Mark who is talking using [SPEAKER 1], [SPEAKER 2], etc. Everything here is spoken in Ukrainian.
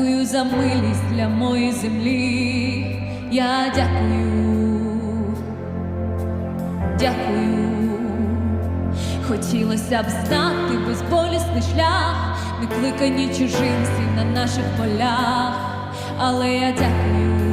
[SPEAKER 1] Дякую за милість для моєї землі. Я дякую, дякую. Хотілося б знати безболісний шлях, не кликані чужинці на наших полях, але я дякую,